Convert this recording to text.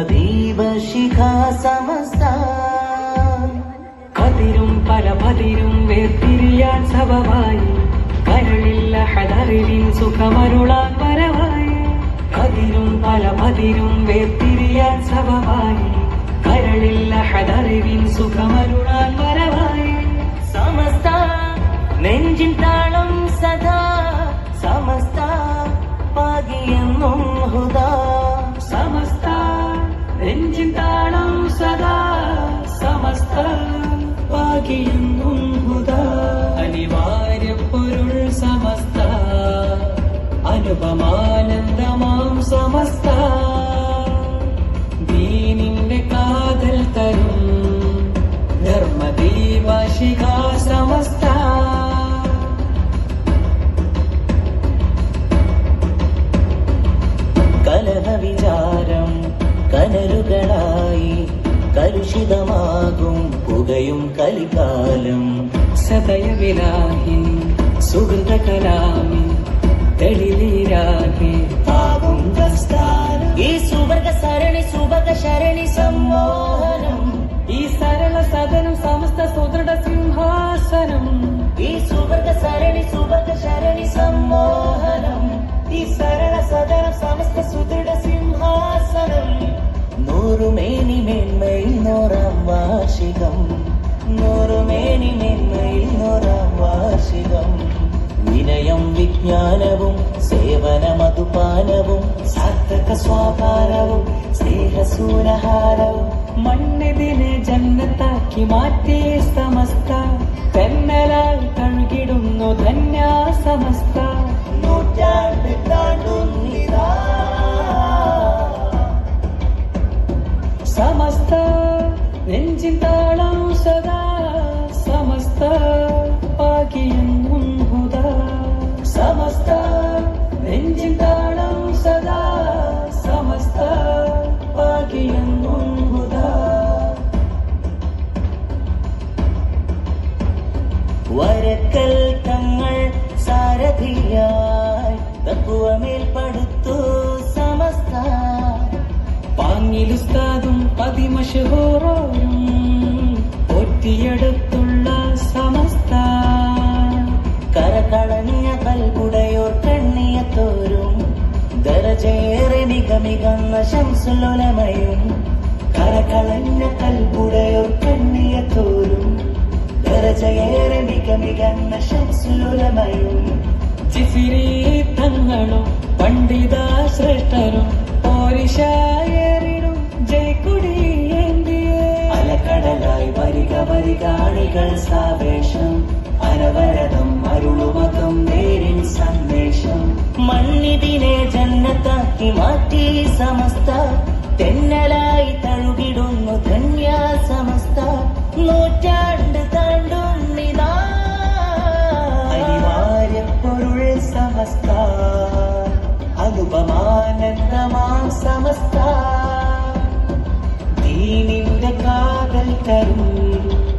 ധർമ്മദീപശിഖ സമസ്ത. കതിരും പല പതിരും വേർതിരിയാൻ സഭവായി. കരളില്ല ഹദറിലിൻ സുഖമരുളാൻ പരവായി. കതിരും പല പതിരും വേർതിരിയാൻ സഭവായി. കരളില്ല ഹദറിവിൻ സുഖമരുളാൻ പരവായി. സമസ്ത നെഞ്ചിൻ താളം സദാ സദാ സമസ്ത ഭാഗ്യെന്നും ഹുദാ. അനിവാര്യ പൊരുൾ സമസ്ത അനുപമാനന്ദമാം സമസ്ത. ദീനിന്റെ കാതൽ തരും ധർമ്മദീവാശിക സമസ്ത. കലഹവിചാരം കനലുകളായി കലുഷിതമാകും പുകയും കലികാലം. സദയവിലാഹിൻ സുഹൃതകലാമി തെളിനീരാകെ താവും ഈ സുവർഗ സരണി സുഭഗ ശരണി സമ്മോഹനം ഈ സരള സദനം സമസ്ത സുദൃഢ സിംഹാസനം. ഈ സുവർഗ സരണി സുഭഗ ശരണി സമ്മോഹനം ഈ സരള സദനം സമസ്ത സുദൃഢ നൂറുമേനി മേന്മയിൽ നൂറാം വാർഷികം. നൂറുമേനി മേന്മയിൽ നൂറാം വാർഷികം. വിനയം വിജ്ഞാനവും സേവന മധുപാനവും സാർത്ഥക സ്വാഭാരവും സ്നേഹസൂരഹാരവും മണ്ണിതിനെ ജന്നത്താക്കി മാറ്റി സമസ്ത. തെന്നലാൽ തഴുകിടുന്നു ധന്യ സമസ്ത നൂറ്റാണ്ട് വരക്കൽ തങ്ങൾ സാരഥിയായി തത്വമേൽ പടുത്തു സമസ്ത. പാങ്ങിലുസ്താദും പതിമഷഹോറും ഒറ്റിയെടുത്തുള്ള സമസ്ത. കരകളഞ്ഞ കൽകുടയോർ കണ്ണിയത്തോരും ദരജേറെ നിഗമികന്ന ശംസുലമയും കരകളഞ്ഞ കൽകുടയോർ കണ്ണിയത്തോരും ദരജയേറെ മികമികന്ന ശംസുലമയും ജിഫിരി തങ്ങളും പണ്ഡിത ശ്രേഷ്ഠരും പോരിശായറിടും ജയക്കുടി ഏന്തിയേ അലക്കടലായി വരിക വരികാണികൾ സാവേശം അനവരതം അരുളുമകം നേരിൻ സന്ദേശം മണ്ണിതിനെ ജന്നത്താക്കി മാറ്റി സമസ്ത തെന്നലായി സമസ്ത. അനുപമാനന്ദമാം സമസ്ത. ദീനിന്റെ കാതൽ തരും.